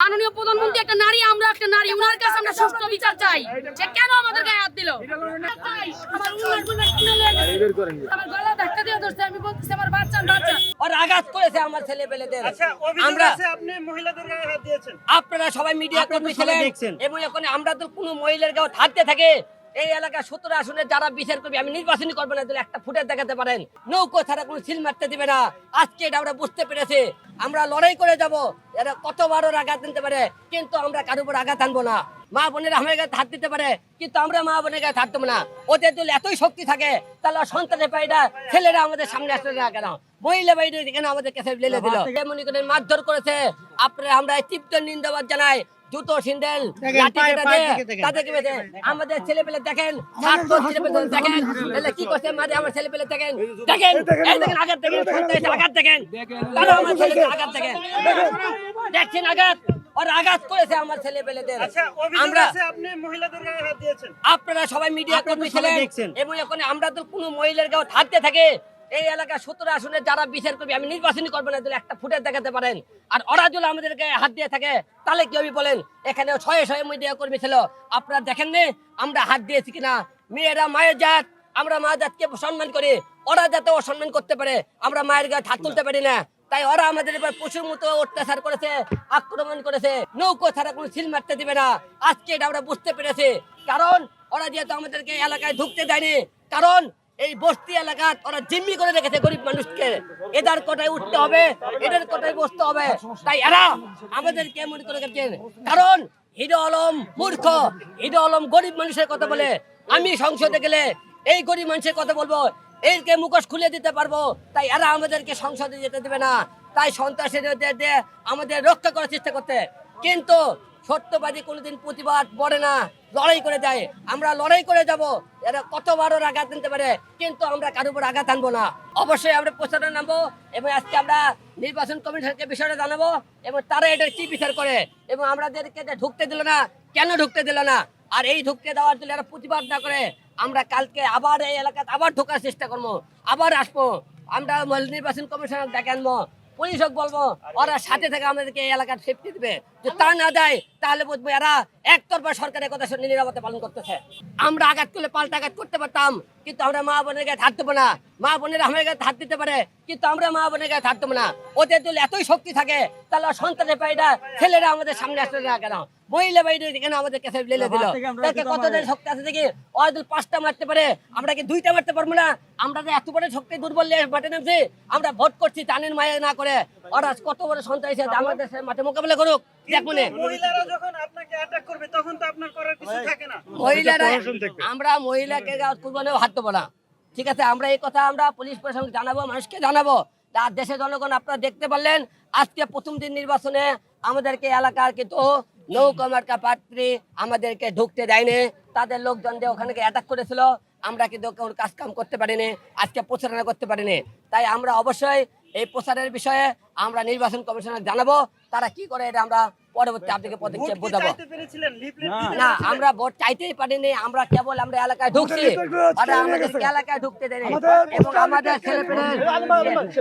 মাননীয় প্রধানমন্ত্রী একটা নারী আমরা একটা নারী ওনার কাছে আমরা সুস্থ বিচার চাই। যে কেন আমাদের গায়ে হাত দিল? আমার উনার গুনার কিনে লয়ে গেছে। আমার গলা ধাক্কা দিয়ে ধরছে আমি বলতেছি আমার বাচ্চা বাচ্চা। ওর আঘাত করেছে আমার ছেলে পেলেদের আচ্ছা আমরা আপনি মহিলাদের গায়ে হাত দিয়েছেন। আপনারা সবাই মিডিয়া কর্মী ছিলেন। দেখছেন। এবং এখন আমরা তো কোনো মহিলার গাও থাকতে থাকে। এই এলাকা সতেরো আসনে যারা বিচার করবে আমি নির্বাচনই করব না দিলে একটা ফুটে দেখাতে পারেন। নৌকো ছাড়া কোনো সিল মারতে দিবে না। আজকে এটা আমরা বুঝতে পেরেছি। আমরা লড়াই করে যাব। এরা কতবার ওর আঘাত আনতে পারে কিন্তু আমরা কারোর উপর আঘাত আনব না। মা বোনের আমার গায়ে হাত দিতে পারে কিন্তু আমরা মা বোনের গায়ে হাত দেবো না। ওদের যদি এতই শক্তি থাকে তাহলে সন্তানের পাইটা ছেলেরা আমাদের সামনে আসলে না কেন? মহিলা বাইরে কেন আমাদের কাছে লেলে দিল। মনে করেন মারধর করেছে। আপনারা আমরা তীব্র নিন্দাবাদ জানাই। জুতো সিন্ডেল। তাদেরকে বেঁধে আমাদের ছেলে পেলে দেখেন। ছাত্র ছেলে পেলে দেখেন কি করছে মাঝে আমার ছেলে পেলে দেখেন দেখেন দেখেন আঘাত দেখেন আঘাত দেখেন। তারা আমার ছেলে আঘাত দেখেন। দেখছেন আঘাত? ওর আঘাত করেছে আমার ছেলে পেলেদের আচ্ছা আমরা আপনি মহিলাদের গায়ে হাত দিয়েছেন। আপনারা সবাই মিডিয়া কর্মী ছিলেন। দেখছেন। এবং এখন আমরা তো কোনো মহিলার গাও থাকতে থাকে। এই এলাকায় সতেরো আসনে যারা বিচার করবে, আমি নির্বাচনই করব না একটা ফুটে দেখাতে পারেন। আর ওরা যদি আমাদেরকে হাত দিয়ে থাকে, তাহলে কি হবে বলেন? এখানে ছয়ে ছয়ে মিডিয়া কর্মী ছিল। আপনারা দেখেন নি, আমরা হাত দিয়েছি কিনা? মেয়েরা মায়ের জাত, আমরা মা জাতকে সম্মান করি। ওরা যাতে অসম্মান করতে পারে, আমরা মায়ের গায়ে হাত তুলতে পারি না। তাই ওরা আমাদের এবার পশুর মতো অত্যাচার করেছে, আক্রমণ করেছে। নৌকো ছাড়া কোনো সিল মারতে দিবে না। আজকে এটা আমরা বুঝতে পেরেছি। কারণ ওরা যেহেতু আমাদেরকে এলাকায় ঢুকতে দেয়নি, কারণ এই বস্তি এলাকা ওরা জিম্মি করে রেখেছে গরিব মানুষকে। এদের কোটায় উঠতে হবে, এদের কোটায় বসতে হবে। তাই এরা আমাদেরকে মনে করে গেছেন কারণ হিরো আলম মূর্খ, হিরো আলম গরিব মানুষের কথা বলে। আমি সংসদে গেলে এই গরিব মানুষের কথা বলব, এরকে মুখোশ খুলে দিতে পারব। তাই এরা আমাদেরকে সংসদে যেতে দেবে না। তাই সন্ত্রাসীদের আমাদের রক্ষা করার চেষ্টা করতে। কিন্তু সত্যবাদী কোনোদিন প্রতিবাদ পড়ে না। লড়াই করে দেয় আমরা লড়াই করে যাব। এরা কতবার ওর আঘাত আনতে পারে, কিন্তু আমরা কারোর উপর আঘাত আনব না। অবশ্যই আমরা প্রচারে নামবো এবং আজকে আমরা নির্বাচন কমিশনকে বিষয়টা জানাব এবং তারা এটা কি বিচার করে এবং আমাদেরকে ঢুকতে দিল না, কেন ঢুকতে দিল না? আর এই ঢুকতে দেওয়ার জন্য এরা প্রতিবাদ না করে আমরা কালকে আবার এই এলাকাতে আবার ঢোকার চেষ্টা করব, আবার আসব। আমরা নির্বাচন কমিশনার ডেকে আনব। পুলিশ হোক বলব ওরা সাথে থেকে আমাদেরকে এই এলাকার সেফটি দিবে। যদি তা না দেয় তাহলে বুঝব এরা একতরফা সরকারের কথা শুনে নিরাপত্তা পালন করতেছে। আমরা আঘাত করলে পাল্টা আঘাত করতে পারতাম কিন্তু আমরা মা বোনের গায়ে হাত দেবো না। মা বোনের আমার গায়ে হাত দিতে পারে কিন্তু আমরা মা বোনের গায়ে হাত দেবো না। ওদের যদি এতই শক্তি থাকে তাহলে সন্তানের পাইটা ছেলেরা আমাদের সামনে আসলে না কেন? মহিলা বাইরে কেন আমাদের কাছে লেলে দিল? তাকে কতদিন শক্তি আছে দেখি? ওরা যদি পাঁচটা মারতে পারে আমরা কি দুইটা মারতে পারব না? আমরা যে এত বড় শক্তি দুর্বল নিয়ে মাঠে নামছি আমরা ভোট করছি টানের মায়া না করে। ওরা কত বড় সন্ত্রাসী আছে আমাদের সাথে মাঠে মোকাবিলা করুক দেখুন মহিলারা যখন আপনাকে অ্যাটাক করবে তখন তো আপনার করার কিছু থাকে না। মহিলারা আমরা মহিলাকে হাত দেবো না। ঠিক আছে, আমরা এই কথা আমরা পুলিশ প্রশাসনকে জানাব, মানুষকে জানাব। আর দেশের জনগণ আপনারা দেখতে পারলেন, আজকে প্রথম দিন নির্বাচনে আমাদেরকে এলাকার কিন্তু নৌকা মার্কা পাত্রী আমাদেরকে ঢুকতে দেয়নি। তাদের লোকজন যে ওখানে অ্যাটাক করেছিল, আমরা কিন্তু কোনো কাজ কাম করতে পারিনি, আজকে প্রচারণা করতে পারিনি। তাই আমরা অবশ্যই এই প্রচারের বিষয়ে আমরা নির্বাচন কমিশনার জানাব, তারা কি করে এটা আমরা পরবর্তী আপনাকে পদক্ষেপ বোঝাবো। চাইতে পেরেছিলেন? লিফলেট দিতে না। আমরা ভোট চাইতেই পারিনি আমরা কেবল আমরা এলাকায় ঢুকছি। আমাদের এলাকায় ঢুকতে দেয়নি। এবং আমাদের ছেলে